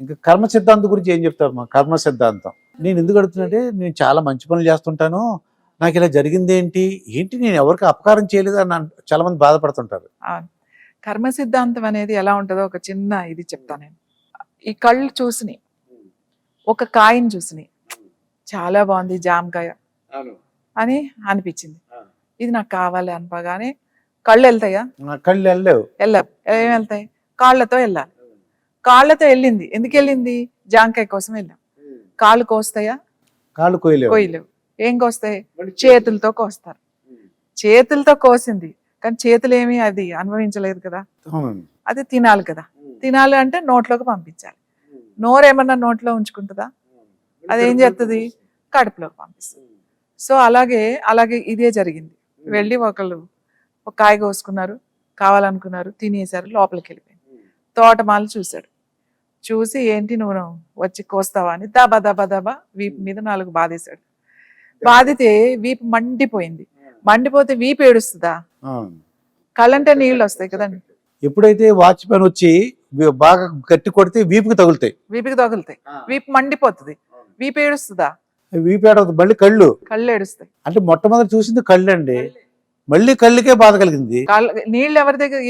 ఇంకా కర్మ సిద్ధాంతం గురించి ఏం చెప్తారమ్మా కర్మ సిద్ధాంతం. నేను ఎందుకు అడుగుతున్నట్టే నేను చాలా మంచి పనులు చేస్తుంటాను. నాకు ఇలా జరిగింది ఏంటి? ఏంటి? నేను ఎవరికి అపకారం చేయలేదు అని చాలా మంది బాధపడుతుంటారు. అవును. కర్మ సిద్ధాంతం అనేది ఎలా ఉంటుందో ఒక చిన్న ఇది చెప్తాను నేను. ఈ కళ్ళు చూసినాయి. ఒక కాయని చూసినాయి. చాలా బాగుంది జామకాయ అని అనిపించింది. ఇది నాకు కావాలి అనపగానే కళ్ళు వెళ్తాయా? నా కళ్ళు వెళ్ళలేవు. వెళ్ళవు. ఏం వెళ్తాయి? కాళ్ళతో వెళ్ళాలి. కాళ్ళతో వెళ్ళింది. ఎందుకు వెళ్ళింది? జామకాయ కోసం వెళ్ళాం. కాళ్ళు కోస్తాయా? కాళ్ళు కోయలేవు. కోయలేవు. ఏం కోస్తాయి? చేతులతో కోస్తారు. చేతులతో కోసింది. కానీ చేతులు ఏమీ అది అనుభవించలేదు కదా. అది తినాలి కదా. తినాలి అంటే నోట్లోకి పంపించాలి. నోరు ఏమన్నా నోట్లో ఉంచుకుంటుందా? అదేం చేస్తుంది కడుపులోకి పంపిస్తుంది. సో అలాగే అలాగే ఇదే జరిగింది. వెళ్ళి ఒకళ్ళు ఒక కాయ కోసుకున్నారు. కావాలనుకున్నారు. తినేశారు. లోపలికి వెళ్ళిపోయింది. తోటమాలు చూశాడు. చూసి ఏంటి నువ్వు వచ్చి కోస్తావా అని దబా దబా దబా వీపు మీద నాలుగు బాధేశాడు. బాధితే వీపు మండిపోయింది. మండిపోతే వీపు ఏడుస్తుందా? అవును. కళ్ళంటే నీళ్ళు వస్తాయి కదండి. ఎప్పుడైతే వాచ్మెన్ వచ్చి బాగా గట్టి కొడితే వీపుకి తగులుతాయి. వీపుకి తగులుతాయి. వీపు మండిపోతుంది. వీపు ఏడుస్తుందా? వీపు ఏడవదు మళ్ళీ కళ్ళు. కళ్ళు ఏడుస్తాయి. అంటే మొట్టమొదటి చూసింది కళ్ళు. అండి మళ్ళీ కళ్ళుకే బాధ కలిగింది. నీళ్ళు ఎవరి దగ్గర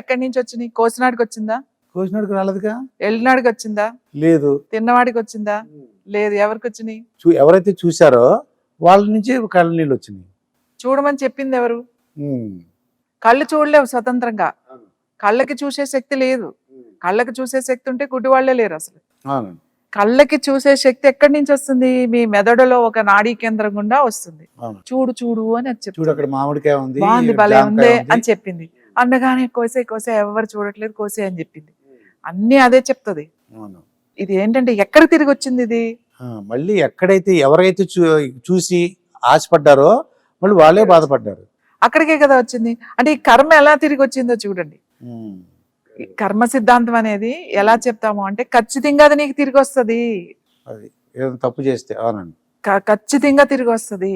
ఎక్కడి నుంచి వచ్చినాయి? కోసినాడికి వచ్చిందా? కోసినాడికి రాలేదుగా? వెళ్ళినాడికి వచ్చిందా? లేదు. తిన్నవాడికి వచ్చిందా? లేదు. ఎవరికి వచ్చినాయి? చూ- ఎవరైతే చూసారో వాళ్ళ నుంచి కళ్ళ నీళ్ళు వచ్చినాయి. చూడమని చెప్పింది ఎవరు. కళ్ళు చూడలేవు స్వతంత్రంగా. కళ్ళకి చూసే శక్తి లేదు. కళ్ళకి చూసే శక్తి ఉంటే గుడ్డి వాళ్ళే లేరు అసలు. కళ్ళకి చూసే శక్తి ఎక్కడి నుంచి వస్తుంది? మీ మెదడులో ఒక నాడీ కేంద్రం గుండా వస్తుంది. చూడు చూడు అని చూడు అక్కడ మామిడికాయ ఉంది బాగుంది భలే. అని చెప్పింది. అనగానే కోసే కోసే ఎవరు చూడట్లేదు కోసే అని చెప్పింది. అన్ని అదే చెప్తుంది. ఇది ఏంటంటే ఎక్కడ తిరిగి వచ్చింది ఇది? మళ్ళీ ఎక్కడైతే ఎవరైతే చూసి ఆశపడ్డారో మళ్ళీ వాళ్ళే బాధపడ్డారు. అక్కడికే కదా వచ్చింది. అంటే ఈ కర్మ ఎలా తిరిగి వచ్చిందో చూడండి. కర్మ సిద్ధాంతం అనేది ఎలా చెప్తాము అంటే ఖచ్చితంగా అది నీకు తిరిగి వస్తుంది. తప్పు చేస్తే అవునండి. ఖచ్చితంగా తిరిగి వస్తుంది.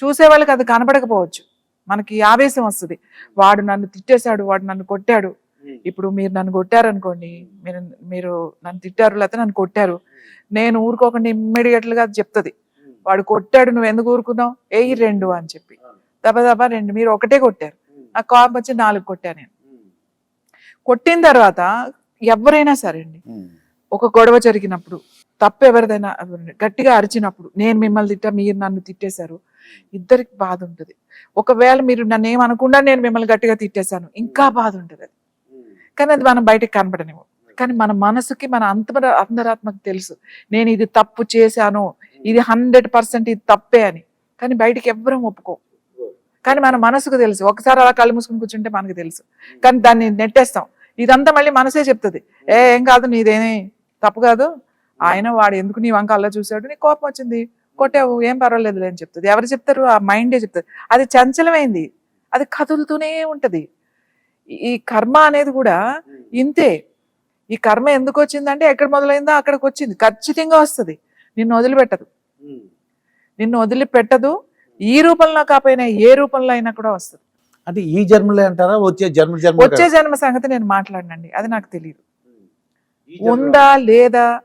చూసే వాళ్ళకి అది కనపడకపోవచ్చు. మనకి ఆవేశం వస్తుంది. వాడు నన్ను తిట్టేశాడు వాడు నన్ను కొట్టాడు. ఇప్పుడు మీరు నన్ను కొట్టారు అనుకోండి మీరు మీరు నన్ను తిట్టారు లేకపోతే నన్ను కొట్టారు. నేను ఊరుకోకుండా ఇమ్మీడియట్గా చెప్తుంది వాడు కొట్టాడు నువ్వు ఎందుకు ఊరుకున్నావు? ఏయి రెండు అని చెప్పి. దబ దబ రెండు మీరు ఒకటే కొట్టారు. నాకు కోపం వచ్చి నాలుగు కొట్టాను నేను. కొట్టిన తర్వాత ఎవరైనా సరే అండి. ఒక గొడవ జరిగినప్పుడు తప్పు ఎవరిదైనా గట్టిగా అరిచినప్పుడు నేను మిమ్మల్ని తిట్టా మీరు నన్ను తిట్టేశారు ఇద్దరికి బాధ ఉంటుంది. ఒకవేళ మీరు నన్ను ఏమనకుండా నేను మిమ్మల్ని గట్టిగా తిట్టేశాను ఇంకా బాధ ఉంటుంది అది. కానీ అది మనం బయటకు కనపడనివ్వు కానీ మన మనసుకి మన అంతర అంతరాత్మకు తెలుసు. నేను ఇది తప్పు చేశాను. ఇది హండ్రెడ్ పర్సెంట్ ఇది తప్పే అని. కానీ బయటికి ఎవ్వరం ఒప్పుకో కానీ మన మనసుకు తెలుసు. ఒకసారి అలా కళ్ళు మూసుకుని కూర్చుంటే మనకు తెలుసు. కానీ దాన్ని నెట్టేస్తాం. ఇదంతా మళ్ళీ మనసే చెప్తుంది. ఏ ఏం కాదు నీదేమి తప్పు కాదు. ఆయన వాడు ఎందుకు నీ వంక అలా చూశాడు? నీ కోపం వచ్చింది. కొట్టావు. ఏం పర్వాలేదులే అని చెప్తుంది. ఎవరు చెప్తారు? ఆ మైండే చెప్తుంది. అది చంచలమైంది. అది కదులుతూనే ఉంటది. ఈ- కర్మ అనేది కూడా ఇంతే. ఈ కర్మ ఎందుకు వచ్చిందంటే ఎక్కడ మొదలైందో అక్కడికి వచ్చింది. ఖచ్చితంగా వస్తుంది. నిన్ను వదిలిపెట్టదు. నిన్ను వదిలిపెట్టదు. ఈ రూపంలో కాకపోయినా ఏ రూపంలో అయినా కూడా వస్తుంది. అంటే ఈ జన్మలే అంటారా? వచ్చే జన్మ జన్మ వచ్చే జన్మ సంగతి నేను మాట్లాడనండి. అది నాకు తెలియదు ఉందా లేదా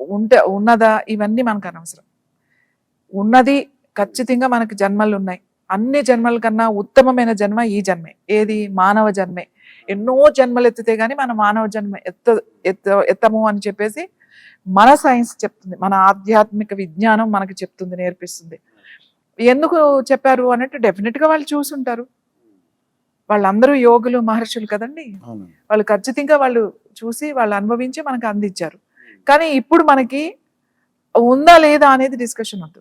ఉంటే ఉన్నదా ఇవన్నీ మనకు అనవసరం. ఉన్నది ఖచ్చితంగా మనకి జన్మలు ఉన్నాయి. అన్ని జన్మల కన్నా ఉత్తమమైన జన్మ ఈ జన్మే. ఏది? మానవ జన్మే. ఎన్నో జన్మలు ఎత్తితే గానీ మన మానవ జన్మ ఎత్త ఎత్త ఎత్తము అని చెప్పేసి మన సైన్స్ చెప్తుంది. మన ఆధ్యాత్మిక విజ్ఞానం మనకి చెప్తుంది నేర్పిస్తుంది. ఎందుకు చెప్పారు అన్నట్టు డెఫినెట్గా వాళ్ళు చూసుంటారు. వాళ్ళందరూ యోగులు మహర్షులు కదండి. వాళ్ళు ఖచ్చితంగా వాళ్ళు చూసి వాళ్ళు అనుభవించి మనకు అందించారు. కానీ ఇప్పుడు మనకి ఉందా లేదా అనేది డిస్కషన్ వద్దు.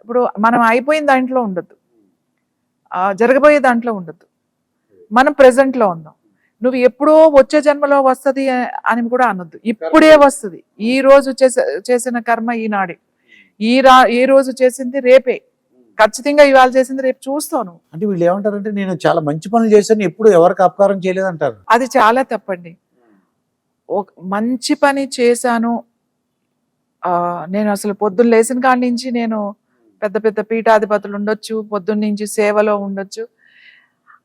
ఇప్పుడు మనం అయిపోయిన దాంట్లో ఉండొద్దు. జరగబోయే దాంట్లో ఉండొద్దు. మనం present లో ఉందాం. నువ్వు ఎప్పుడో వచ్చే జన్మలో వస్తది అని కూడా అనొద్దు. ఇప్పుడే వస్తది. ఈ రోజు చేసే చేసిన కర్మ ఈనాడే. ఈ రా ఈ రోజు చేసింది రేపే. ఖచ్చితంగా ఇవాళ చేసింది రేపు చూస్తాను అంటే వీళ్ళు ఏమంటారంటే నేను చాలా మంచి పనులు చేశాను ఎప్పుడు ఎవరికి అపకారం చేయలేదు అంటారు అది చాలా తప్పండి. మంచి పని చేశాను. నేను అసలు పొద్దున్న లేచిన కాడి నుంచి నేను పెద్ద పెద్ద పీఠాధిపతులు ఉండొచ్చు పొద్దున్న నుంచి సేవలో ఉండొచ్చు.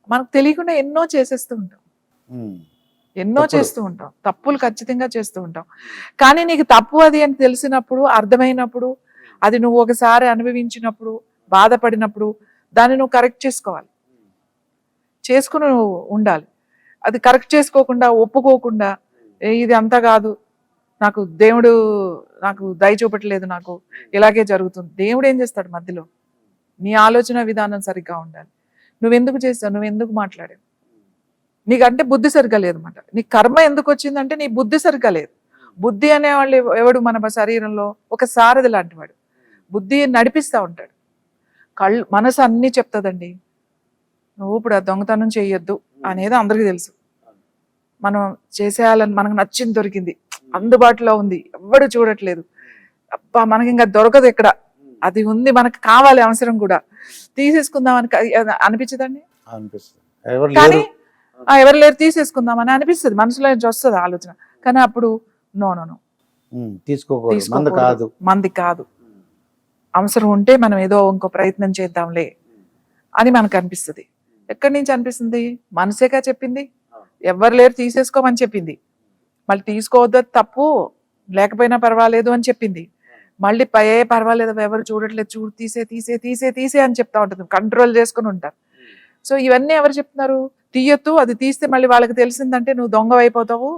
మనకు తెలియకుండా ఎన్నో చేసేస్తూ ఉంటాం. ఎన్నో. చేస్తూ ఉంటాం. తప్పులు ఖచ్చితంగా చేస్తూ ఉంటాం. కానీ నీకు తప్పు అది అని తెలిసినప్పుడు అర్థమైనప్పుడు అది నువ్వు ఒకసారి అనుభవించినప్పుడు బాధపడినప్పుడు దాన్ని నువ్వు కరెక్ట్ చేసుకోవాలి. చేసుకుని నువ్వు ఉండాలి. అది కరెక్ట్ చేసుకోకుండా ఒప్పుకోకుండా "ఏ, ఇది అంతా కాదు. నాకు దేవుడు నాకు దయ చూపట్లేదు నాకు ఇలాగే జరుగుతుంది. దేవుడు ఏం చేస్తాడు మధ్యలో? నీ ఆలోచన విధానం సరిగ్గా ఉండాలి. నువ్వెందుకు చేస్తావు? నువ్వెందుకు మాట్లాడావు? నీకంటే బుద్ధి సరిగ్గా లేదు అనమాట నీ కర్మ ఎందుకు వచ్చిందంటే నీ బుద్ధి సరిగ్గా లేదు. బుద్ధి అనేవాళ్ళు ఎవ- ఎవడు మన శరీరంలో ఒక సారథి లాంటి వాడు. బుద్ధి నడిపిస్తూ ఉంటాడు. కళ్ళు మనసు అన్నీ చెప్తుందండి. నువ్వు ఇప్పుడు ఆ దొంగతనం చేయొద్దు అనేది అందరికీ తెలుసు. మనం చేసేయాలని మనకు నచ్చింది దొరికింది. అందుబాటులో ఉంది. ఎవ్వడు చూడట్లేదు. అబ్బా మనకి ఇంకా దొరకదు ఇక్కడ. అది ఉంది మనకు కావాలి అవసరం కూడా. తీసేసుకుందామని క- అనిపించదండి? ఎవరు కానీ లేరు. ఎవరు లేరు తీసేసుకుందామని అనిపిస్తుంది. మనసులో నుంచి వస్తుంది ఆలోచన. కానీ అప్పుడు నో నో నో. తీసుకోకూడదు. మంది కాదు. అవసరం ఉంటే మనం ఏదో ఇంకో ప్రయత్నం చేద్దాంలే అని మనకు అనిపిస్తుంది. ఎక్కడి నుంచి అనిపిస్తుంది? మనసేగా చెప్పింది. ఎవరు లేరు తీసేసుకోమని చెప్పింది. మళ్ళీ తీసుకోవద్దు తప్పు. లేకపోయినా పర్వాలేదు అని చెప్పింది. మళ్ళీ పై "ఏ, పర్వాలేదు ఎవరు చూడట్లేదు చూడు తీసే తీసే తీసే తీసే అని చెప్తా ఉంటుంది. కంట్రోల్ చేసుకుని ఉంటారు సో ఇవన్నీ ఎవరు చెప్తున్నారు? తీయొద్దు అది తీస్తే మళ్ళీ వాళ్ళకి తెలిసిందంటే నువ్వు దొంగ అయిపోతావు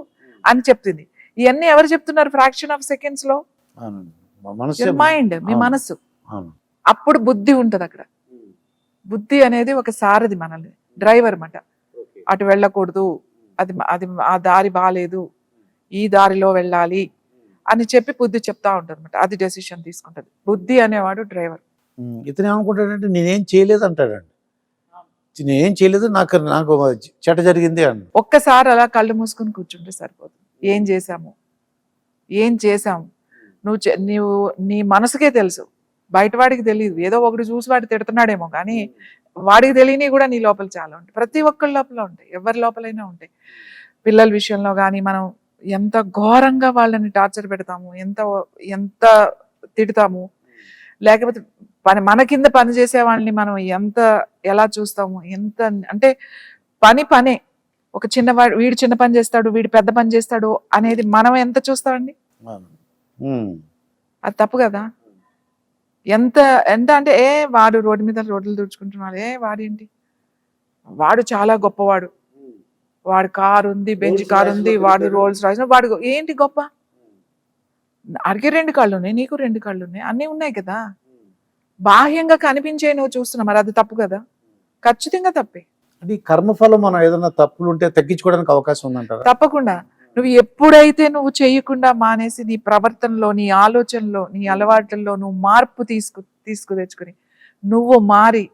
అని చెప్తుంది. ఇవన్నీ ఎవరు చెప్తున్నారు ఫ్రాక్షన్ ఆఫ్ సెకండ్స్లో? అవునండి. మా మనసు మైండ్ మీ. మనస్సు అప్పుడు బుద్ధి ఉంటది అక్కడ. బుద్ధి అనేది ఒక సారథి మనల్ని. డ్రైవర్ అన్నమాట. అటు వెళ్ళకూడదు. అది అది ఆ దారి బాగాలేదు ఈ దారిలో వెళ్ళాలి అని చెప్పి బుద్ధి చెప్తా ఉంటుంది అనమాట అది డెసిషన్ తీసుకుంటది. బుద్ధి అనేవాడు డ్రైవర్ ఇతను ఏమనుకుంటాడంటే నేనేం చేయలేదు అంటాడండి. నేనేం చేయలేదు నాకు నాకు చెట జరిగింది అండి ఒక్కసారి అలా కళ్ళు మూసుకుని కూర్చుంటే సరిపోతుంది. ఏం చేశాము? ఏం చేశాము? నువ్వు నువ్వు నీ మనసుకే తెలుసు. బయట వాడికి తెలియదు ఏదో ఒకటి చూసి వాడు తిడుతున్నాడేమో కానీ వాడికి తెలియని కూడా నీ లోపల చాలా ఉంటాయి. ప్రతి ఒక్కరి లోపల ఉంటాయి. ఎవరి లోపలైనా ఉంటాయి. పిల్లల విషయంలో కానీ మనం ఎంత ఘోరంగా వాళ్ళని టార్చర్ పెడతాము ఎంత ఎంత తిడతాము. లేకపోతే పని మన కింద పని చేసే వాళ్ళని మనం ఎంత ఎలా చూస్తాము ఎంత అంటే పని పనే. ఒక చిన్నవాడు వీడు చిన్న పని చేస్తాడు వీడు పెద్ద పని చేస్తాడు అనేది మనం ఎంత చూస్తామండి? అది తప్పు కదా. ఎంత ఎంత అంటే ఏ వాడు రోడ్డు మీద రోడ్లు తుడుచుకుంటున్నాడు ఏ వాడేంటి? వాడు చాలా గొప్పవాడు. వాడు కారు ఉంది బెంచ్ కారు ఉంది వాడు. రోల్స్ రాయిస్ వాడు ఏంటి గొప్ప? అడిగే రెండు కాళ్ళు ఉన్నాయి నీకు రెండు కాళ్ళు ఉన్నాయి అన్నీ ఉన్నాయి కదా. బాహ్యంగా కనిపించే నువ్వు చూస్తున్నావు మరి అది తప్పు కదా. ఖచ్చితంగా తప్పే. ఈ కర్మఫలం మనం ఏదైనా తప్పులు ఉంటే తగ్గించుకోవడానికి అవకాశం ఉందంటారా? తప్పకుండా. నువ్వు ఎప్పుడైతే నువ్వు చేయకుండా మానేసి నీ ప్రవర్తనలో నీ ఆలోచనలో నీ అలవాట్లలో నువ్వు మార్పు తీసుకు తీసుకు తెచ్చుకుని నువ్వు మారి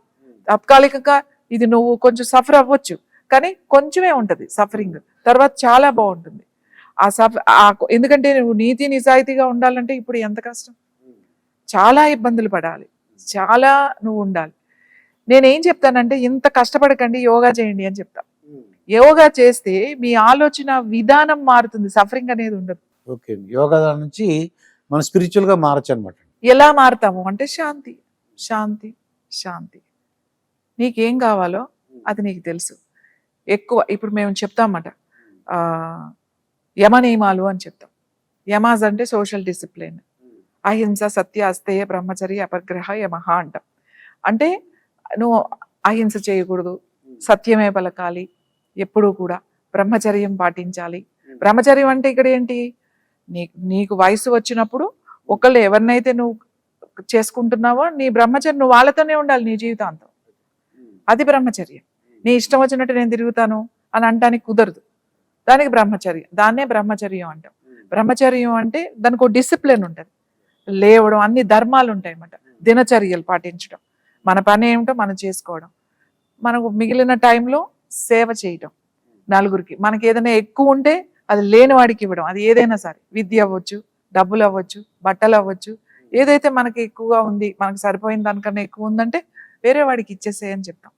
తాత్కాలికంగా ఇది నువ్వు కొంచెం సఫర్ అవ్వచ్చు. కానీ కొంచెమే ఉంటది సఫరింగ్ తర్వాత చాలా బాగుంటుంది. ఆ సఫ ఎందుకంటే నువ్వు నీతి నిజాయితీగా ఉండాలంటే ఇప్పుడు ఎంత కష్టం? చాలా ఇబ్బందులు పడాలి. చాలా నువ్వు ఉండాలి. నేనేం చెప్తానంటే ఇంత కష్టపడకండి యోగా చేయండి అని చెప్తా. యోగా చేస్తే మీ ఆలోచన విధానం మారుతుంది సఫరింగ్ అనేది ఉండదు. ఓకే. యోగా నుంచి మనం స్పిరిచువల్గా మారచ్చు అనమాట ఎలా మారుతాము అంటే శాంతి శాంతి శాంతి. నీకేం కావాలో అది నీకు తెలుసు. ఎక్కువ ఇప్పుడు మేము చెప్తామట యమ నియమాలు అని చెప్తాం. యమాజ్ అంటే సోషల్ డిసిప్లిన్ అహింస సత్య అస్తేయ బ్రహ్మచర్య అపగ్రహ యమహ అంటాం. అంటే నువ్వు అహింస చేయకూడదు సత్యమే పలకాలి ఎప్పుడూ కూడా బ్రహ్మచర్యం పాటించాలి. బ్రహ్మచర్యం అంటే ఇక్కడ ఏంటి? నీ నీకు వయసు వచ్చినప్పుడు ఒకళ్ళు ఎవరినైతే నువ్వు చేసుకుంటున్నావో నీ బ్రహ్మచర్యం నువ్వు వాళ్ళతోనే ఉండాలి నీ జీవితాంతం. అది బ్రహ్మచర్యం. నీ ఇష్టం వచ్చినట్టు నేను తిరుగుతాను అని అంటానికి కుదరదు. దానికి బ్రహ్మచర్యం దాన్నే బ్రహ్మచర్యం అంటాం. బ్రహ్మచర్యం అంటే దానికి ఒక డిసిప్లిన్ ఉంటుంది. లేవడం అన్ని ధర్మాలు ఉంటాయి అన్నమాట దినచర్యలు పాటించడం. మన పని ఏమిటో మనం చేసుకోవడం. మనకు మిగిలిన టైంలో సేవ చేయటం. నలుగురికి. మనకి ఏదైనా ఎక్కువ ఉంటే అది లేని వాడికి ఇవ్వడం. అది ఏదైనా సరే. విద్య అవ్వచ్చు డబ్బులు అవ్వచ్చు బట్టలు అవ్వచ్చు. ఏదైతే మనకి ఎక్కువగా ఉంది మనకు సరిపోయిన దానికన్నా ఎక్కువ ఉందంటే వేరే వాడికి ఇచ్చేసేయని చెప్తాం.